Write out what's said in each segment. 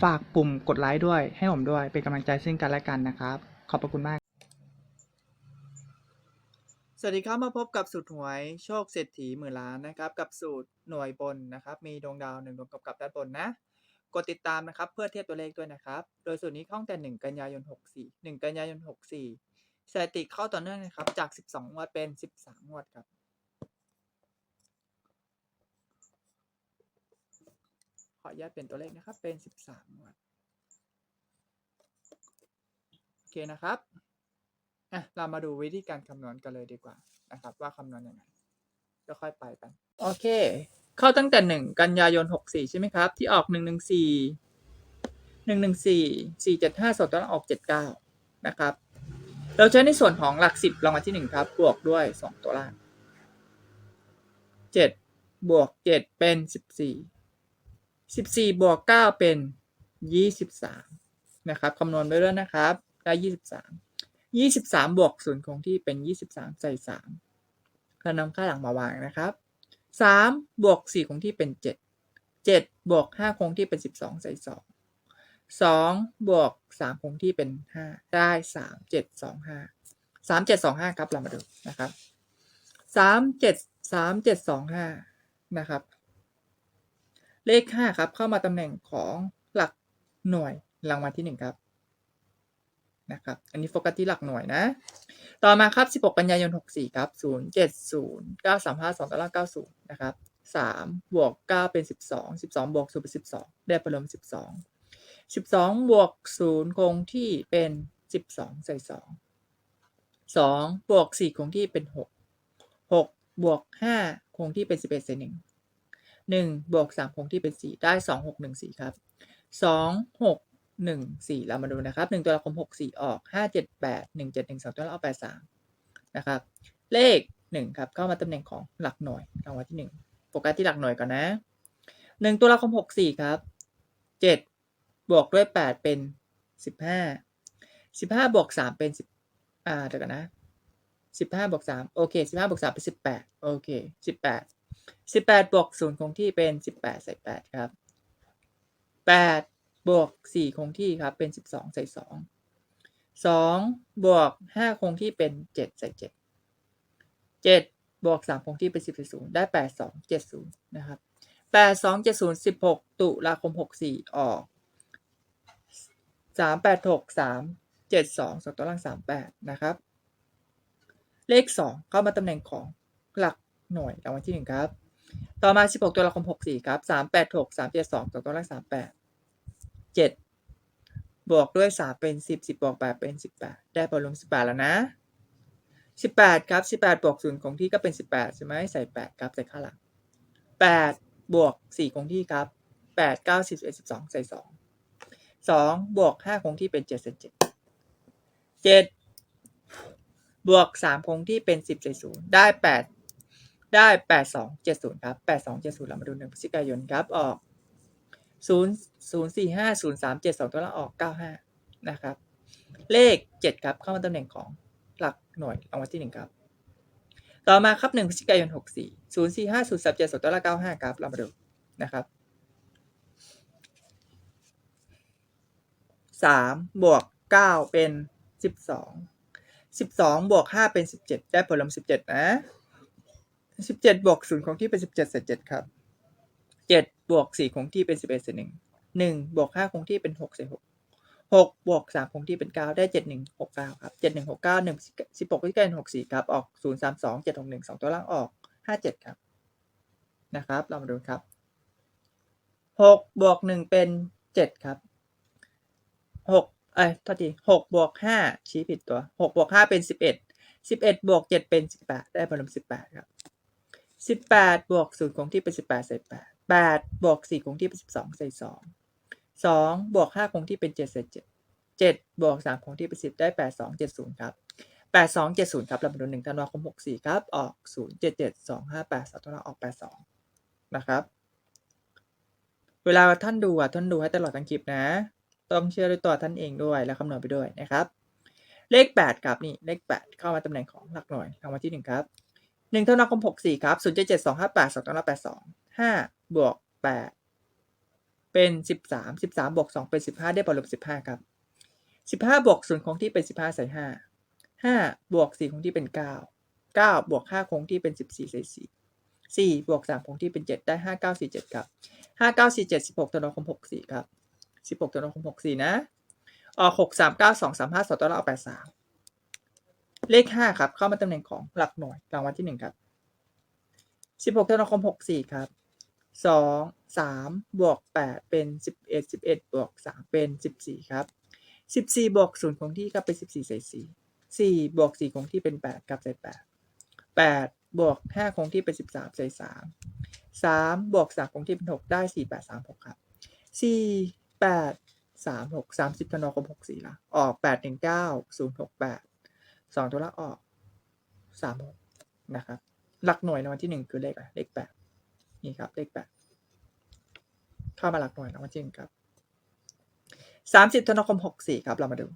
ฝากปุ่มกดไลค์ด้วย ให้ผมด้วย เป็นกำลังใจซึ่งกันและกันนะครับ ขอบพระคุณมาก สวัสดีครับมาพบกับสูตรหวยโชคเศรษฐีหมื่นล้านนะครับ กับสูตรหน่วยบนนะครับ มีดวงดาวหนึ่งดวงกำกับด้านบนนะ กดติดตามนะครับ เพื่อเทียบตัวเลขด้วยนะครับ โดยสูตรนี้ข้าตั้งแต่ 1 กันยายน 64 1 กันยายน 64สถิติเข้าต่อเนื่องนะครับ จาก 12งวดเป็น 13งวดครับ ขออนุญาตเปลี่ยนตัวเลขนะครับ เป็น 13งวดโอเคนะครับอะเรามาดูวิธีการคำนวณกันเลยดีกว่านะครับ ว่าคำนวณยังไงก็ค่อยไปกัน โอเค เข้าตั้งแต่ 1 กันยายน 64 ใช่ไหมครับ ที่ออก 114 114 475ส่วนตัวล่างออก 79 นะครับ เราใช้ในส่วนของหลัก 10รางวัลที่ 1 ครับ บวกด้วย 2 ตัวล่าง 7 บวก 7 เป็น 14 14บวก9เป็น23นะครับคำนวณไปด้วยนะครับได้23 23บวกศูนย์คงที่เป็น23ใส่3ก็นำค่าหลังมาวางนะครับ3บวก4คงที่เป็น7 7บวก5คงที่เป็น12ใส่2 2บวก3คงที่เป็น5ได้3 7 2 5 3 7 2 5ครับเรามาดูนะครับ3 7 3 7 2 5นะครับ เลข 5 ครับ เข้ามาตำแหน่งของหลักหน่วยรางวัลที่ 1 ครับนะครับ อันนี้โฟกัสที่หลักหน่วยนะ ต่อมาครับ 16 กันยายน 64 ครับ 0 7 0 9 3 5 2ตาราง90 นะครับ 3 บวก 9 เป็น 12 12 บวก 0 เป็น 12 ได้ประลม12 12 บวก 0 คงที่เป็น 12 ใส่ 2 2 บวก 4 คงที่เป็น 6 6 บวก 5 คงที่เป็น 11 ใส่ 1 1บวก3คงที่เป็น 4 ได้ 2 6 1 4 ครับ 2 6หนึ่งสี่เรามาดูนะครับหนึ่งตัวละคมหกสี่ออกห้าเจ็ดแปดหนึ่งเจ็ดหนึ่งสองตัวละเอาแปดสามนะครับ เลขหนึ่งครับ เข้ามาตำแหน่งของหลักหน่วยรางวัลที่หนึ่งโฟกัสที่หลักหน่วยก่อนนะหนึ่งตัวละคมหกสี่ครับเจ็ดบวกด้วยแปดเป็นสิบห้าสิบห้าบวกสามเป็นสิบอ่าเดี๋ยวกันนะสิบห้าบวกสามโอเคสิบห้าบวกสามเป็นสิบแปดโอเคสิบแปด สิบแปดบวกศูนย์คงที่เป็นสิบแปดใส่แปดครับแปดบวก4คงที่ครับเป็น12ใส่2 2บวก5คงที่เป็น7ใส่7 7บวก3คงที่เป็น10ใส่0ได้8 2 7 0นะครับ8 2 7 0 16ตุลาคม64ออก3 8 6 3 7 2 2ตัวล่าง38นะครับ เลข2เข้ามาตำแหน่งของหลัก หน่วยรางวัลที่1ครับ ต่อมา16ตัวละคม64ครับ3 8 6 3 7 2 2ตัวล่าง38เจ็ดบวกด้วยสามเป็นสิบสิบบวกแปดเป็นสิบแปดได้ผลรวมสิบแปดแล้วนะสิบแปดครับสิบแปดบวกศูนย์คงที่ก็เป็นสิบแปดใช่ไหมใส่แปดครับใส่ข้างหลังแปดบวกสี่คงที่ครับแปดเก้าสิบเอ็ดสิบสองใส่สองสองบวกห้าคงที่เป็นเจ็ดใส่เจ็ดเจ็ดบวกสามคงที่เป็นสิบใส่ศูนย์ได้แปด ได้แปดสองเจ็ดศูนย์ครับแปดสองเจ็ดศูนย์เรามาดูหนึ่งพฤศจิกายนครับ ออกศูนย์ศูนย์สี่ห้าศูนย์สามเจ็ดสองตัวละออกเก้าห้านะครับ เลขเจ็ดครับ เข้ามาตำแหน่งของหลักหน่วยรางวัลที่หนึ่งครับ ต่อมาครับหนึ่งพฤศจิกายนหกสี่ศูนย์สี่ห้าศูนย์สามเจ็ดสองตัวละเก้าห้าครับ เรามาดูนะครับสามบวกเก้าเป็นสิบสองสิบสองบวกห้าเป็นสิบเจ็ดได้ผลลัพธ์สิบเจ็ดนะ สิบเจ็ดบวกศูนย์ของที่เป็นสิบเจ็ดเศษเจ็ดครับเจ็ดบวกสี่คงที่เป็นสิบเอ็ดเศษหนึ่งหนึ่งบวกห้าคงที่เป็นหกเศษหกหกบวกสามคงที่เป็นเก้าได้เจ็ดหนึ่งหกเก้าครับเจ็ดหนึ่งหกเก้าหนึ่งสิบหกที่เกินหกสี่ครับออกศูนย์สามสองเจ็ดหกหนึ่งสองตัวล่างออกห้าเจ็ดครับนะครับ เรามาดูครับหกบวกหนึ่งเป็นเจ็ดครับหกเอ้ยโทษทีหกบวกห้าชี้ผิดตัวหกบวกห้าเป็นสิบเอ็ดสิบเอ็ดบวกเจ็ดเป็นสิบแปดได้ผลสิบแปดครับ สิบแปดบวกศูนย์คงที่เป็นสิบแปดใส่แปดแปดบวกสี่คงที่เป็นสิบสองใส่สองสองบวกห้าคงที่เป็นเจ็ดใส่เจ็ดเจ็ดบวกสามคงที่เป็นสิบได้แปดสองเจ็ดศูนย์ครับแปดสองเจ็ดศูนย์ครับเรามาดูหนึ่งธันวาคมหกสี่ครับ ออกศูนย์เจ็ดเจ็ดสองห้าแปดสองตัวาออกแปดสองนะครับ เวลาท่านดูอะท่านดูให้ตลอดทั้งคลิปนะ ต้องเชื่อด้วยตัวท่านเองด้วยและคำนวณไปด้วยนะครับ เลข8ครับนี่เลข8เข้ามาตำแหน่งของหลักหน่วยรางวัลที่1ครับ หนึ่งเท่านักคมหกสี่ครับศูนย์เจ็ดเจ็ดสองห้าแปดสองเก้าแปดสองห้าบวกแปดเป็นสิบสามสิบสามบวกสองเป็นสิบห้าได้ผลลบสิบห้าครับสิบห้าบวกศูนย์คงที่เป็นสิบห้าใส่ห้าห้าบวกสี่คงที่เป็นเก้าเก้าบวกห้าคงที่เป็นสิบสี่ใส่สี่สี่บวกสามคงที่เป็นเจ็ดได้ห้าเก้าสี่เจ็ดครับห้าเก้าสี่เจ็ดสิบหกตัวนักคมหกสี่ครับสิบหกตัวนักคมหกสี่นะออกหกสามเก้าสองสามห้าสองตัวนักแปดสาม เลข 5 ครับ เข้ามาตำแหน่งของหลักหน่วยรางวัลที่ 1 ครับ 16ธันวาคม64 ครับ 2 3 บวก 8 เป็น 11 11 บวก 3 เป็น 14 ครับ 14 บวก 0 คงที่ครับเป็น 14ใส่4 4 บวก 4 คงที่เป็น 8 ครับใส่8 8 บวก 5 คงที่เป็น 13ใส่3 3 บวก 3 คงที่เป็น 6 ได้ 4 8 3 6 ครับ 4 8 3 6 30ธันวาคม64ละออก 8 1 9 0 6 8 2ตัวละออก3 6นะครับ หลักหน่วยในวันที่1คือเลขอะไรเลข8นี่ครับ เลข8เข้ามาหลักหน่วยในวันที่1ครับ30ธันวาคม64ครับ เรามาดู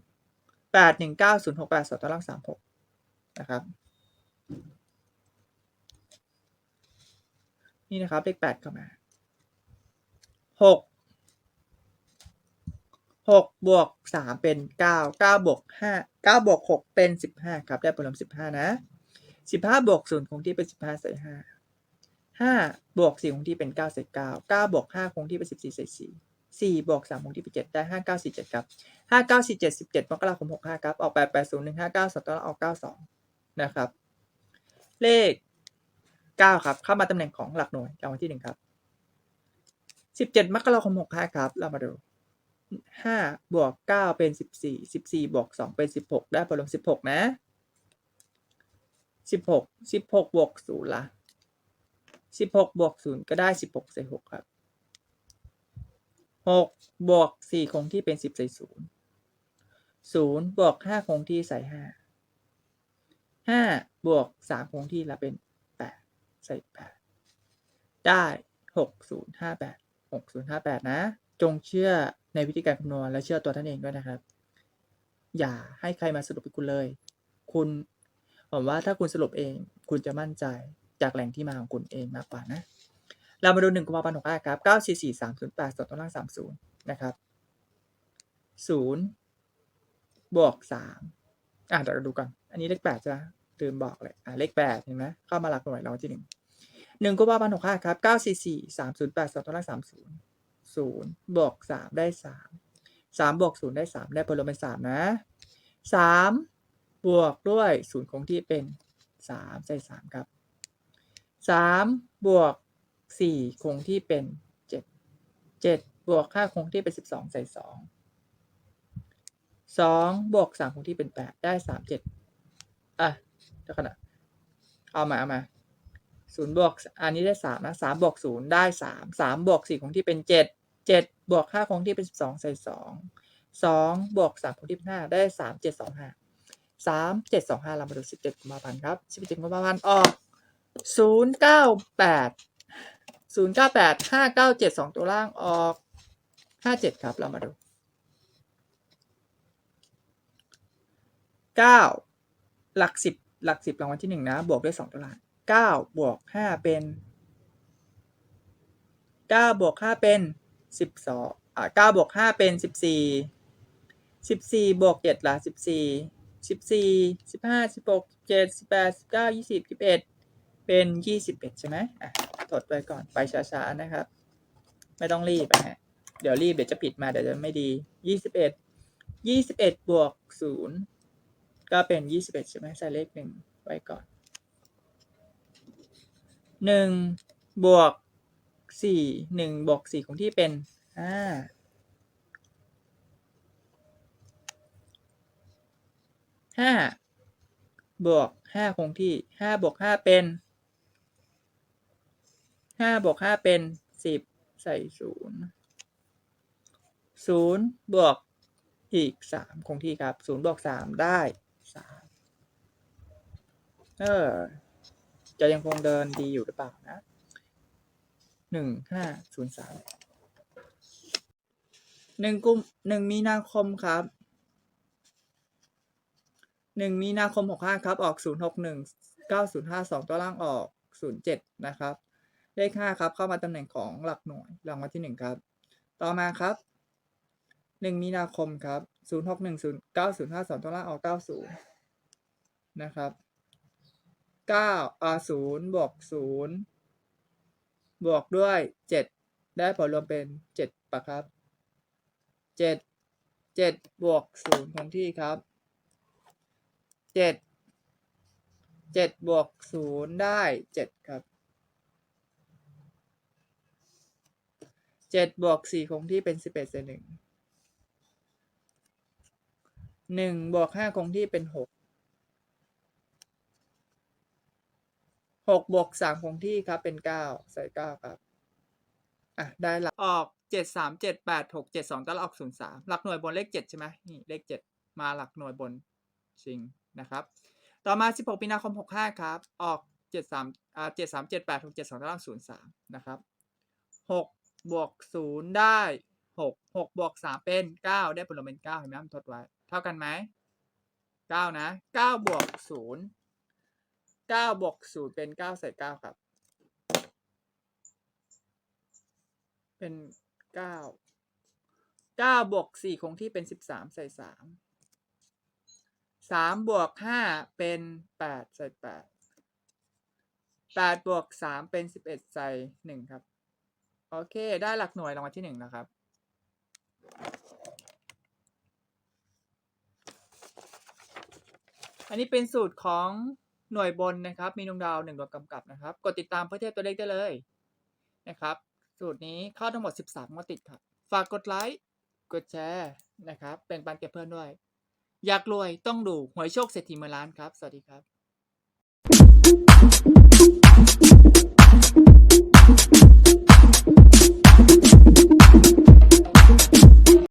8 1 9 0 6 8 2ตัวล่าง3 6นะครับ นี่นะครับเลข8เข้ามา6 หกบวกสามเป็นเก้าเก้าบวกห้าเก้าบวกหกเป็นสิบห้าครับ ได้ผลลัพธ์สิบห้านะสิบห้าบวกศูนย์คงที่เป็นสิบห้าใส่ห้าห้าบวกสี่คงที่เป็นเก้าใส่เก้าเก้าบวกห้าคงที่เป็นสิบสี่ใส่สี่สี่บวกสามคงที่เป็นเจ็ดได้ห้าเก้าสี่เจ็ดครับห้าเก้าสี่เจ็ดสิบเจ็ดมกราคมหกห้าครับ ออกแปดแปดศูนย์หนึ่งห้าเก้าสองตัวออกเก้าสองนะครับ เลขเก้าครับ เข้ามาตำแหน่งของหลักหน่วยรางวัลที่หนึ่งครับสิบเจ็ดมกราคมหกห้าครับ เรามาดู ห้าบวกเก้าเป็นสิบสี่สิบสี่บวกสองเป็นสิบหกได้ผลลัพธ์สิบหกนะสิบหกสิบหกบวกศูนย์ละสิบหกบวกศูนย์ก็ได้สิบหกใส่หกครับหกบวกสี่คงที่เป็นสิบใส่ศูนย์ศูนย์บวกห้าคงที่ใส่ห้าห้าบวกสามคงที่ละเป็นแปดใส่แปดได้หกศูนย์ห้าแปดหกศูนย์ห้าแปดนะ จงเชื่อในวิธีการคำนวณและเชื่อตัวท่านเองด้วยนะครับ อย่าให้ใครมาสรุปให้คุณเลย คุณผมว่าถ้าคุณสรุปเอง คุณจะมั่นใจจากแหล่งที่มาของคุณเองมากกว่านะ เรามาดูหนึ่งกุมภาพันธ์หกห้าครับเก้าสี่สี่สามศูนย์แปดสองตัวล่างสามศูนย์นะครับศูนย์บวกสามอะเดี๋ยวเราดูกัน อันนี้เลขแปดจะลืมบอกเลยอะเลขแปดเห็นไหมเข้ามาหลักหน่วยเราที่หนึ่งหนึ่งกุมภาพันธ์หกห้าครับเก้าสี่สี่สามศูนย์แปดสองตัวล่างสาม ศูนย์บวกสามได้สามสามบวกศูนย์ได้สามได้ผลรวมเป็นสามนะสามบวกด้วยศูนย์คงที่เป็นสามใส่สามครับสามบวกสี่คงที่เป็นเจ็ดเจ็ดบวกห้าคงที่เป็นสิบสองใส่สองสองบวกสามคงที่เป็นแปดได้สามเจ็ดอะเดี๋ยวขณะเอามาเอามา ศูนย์บวกอันนี้ได้สามนะสามบวกศูนย์ได้สามสามบวกสี่คงที่เป็นเจ็ดเจ็ดบวกห้าคงที่เป็นสิบสองใส่สองสองบวกสามคงที่เป็นห้าได้สามเจ็ดสองห้าสามเจ็ดสองห้าเรามาดูสิบเจ็ดกุมภาพันธ์ครับสิบเจ็ดกุมภาพันธ์ออกศูนย์เก้าแปดศูนย์เก้าแปดห้าเก้าเจ็ดสองตัวล่างออกห้าเจ็ดครับเรามาดูเก้าหลักสิบหลักสิบรางวัลที่หนึ่งนะ บวกด้วยสองตัวล่าง เก้าบวกห้าเป็นเก้าบวกห้าเป็นสิบสองอ่าเก้าบวกห้าเป็นสิบสี่สิบสี่บวกเจ็ดละสิบสี่สิบสี่สิบห้าสิบหกเจ็ดสิบแปดสิบเก้ายี่สิบสิบเอ็ดเป็นยี่สิบเอ็ดใช่ไหมอะถดไปก่อนไปช้าๆนะครับ ไม่ต้องรีบนะฮะเดี๋ยวรีบเดี๋ยวจะผิดมาเดี๋ยวจะไม่ดียี่สิบเอ็ดยี่สิบเอ็ดบวกศูนย์ก็เป็นยี่สิบเอ็ดใช่ไหมใส่เลขหนึ่งไว้ก่อน หนึ่งบวกสี่หนึ่งบวกสี่ของที่เป็นห้าห้าบวกห้าคงที่ห้าบวกห้าเป็นห้าบวกห้าเป็นสิบใส่ศูนย์ศูนย์บวกอีกสามคงที่ครับศูนย์บวกสามได้สามเออ จะยังคงเดินดีอยู่หรือเปล่านะหนึ่งห้าศูนย์สามหนึ่งกุมหนึ่งมีนาคมครับหนึ่งมีนาคมหกห้าครับ ออกศูนย์หกหนึ่งเก้าศูนย์ห้าสองตัวล่างออกศูนย์เจ็ดนะครับ เลขห้าครับ เข้ามาตำแหน่งของหลักหน่วยรางวัลที่หนึ่งครับ ต่อมาครับหนึ่งมีนาคมครับศูนย์หกหนึ่งศูนย์เก้าศูนย์ห้าสองตัวล่างออกเก้าศูนย์นะครับ เก้าอ่าศูนย์บวกศูนย์บวกด้วยเจ็ดได้ผลรวมเป็นเจ็ดปะครับเจ็ดเจ็ดบวกศูนย์คงที่ครับเจ็ดเจ็ดบวกศูนย์ได้เจ็ดครับเจ็ดบวกสี่คงที่เป็นสิบเอ็ดเศษหนึ่งหนึ่งบวกห้าคงที่เป็นหก หกบวกสามคงที่ครับเป็นเก้าใส่เก้าครับอะได้หลักออกเจ็ดสามเจ็ดแปดหกเจ็ดสองตลออกศูนย์สามหลักหน่วยบนเลขเจ็ดใช่ไหมนี่เลขเจ็ดมาหลักหน่วยบนจริงนะครับ ต่อมาสิบหกมีนาคมหกห้าครับ ออกเจ็ดสามอ่าเจ็ดสามเจ็ดแปดหกเจ็ดสองตลอดศูนย์สามนะครับหกบวกศูนย์ได้หกหกบวกสามเป็นเก้าได้ผลลัพธ์เป็นเก้าเห็นไหมมันทดไว้ เท่ากันไหมเก้านะเก้าบวกศูนย์ เก้าบวกศูนย์เป็นเก้าใส่เก้าครับ เป็นเก้าเก้าบวกสี่คงที่เป็นสิบสามใส่สามสามบวกห้าเป็นแปดใส่แปดแปดบวกสามเป็นสิบเอ็ดใส่หนึ่งครับ โอเค ได้หลักหน่วยรางวัลที่หนึ่งนะครับอันนี้เป็นสูตรของ หน่วยบนนะครับ มีดวงดาวหนึ่งดวงกำกับนะครับ กดติดตามเพื่อเทียบตัวเลขได้เลยนะครับ สูตรนี้เข้าทั้งหมด 13งวดติดครับ ฝากกดไลค์กดแชร์นะครับแบ่งปันแก่เพื่อนด้วย อยากรวยต้องดูหวยโชคเศรษฐีเมือล้านครับ สวัสดีครับ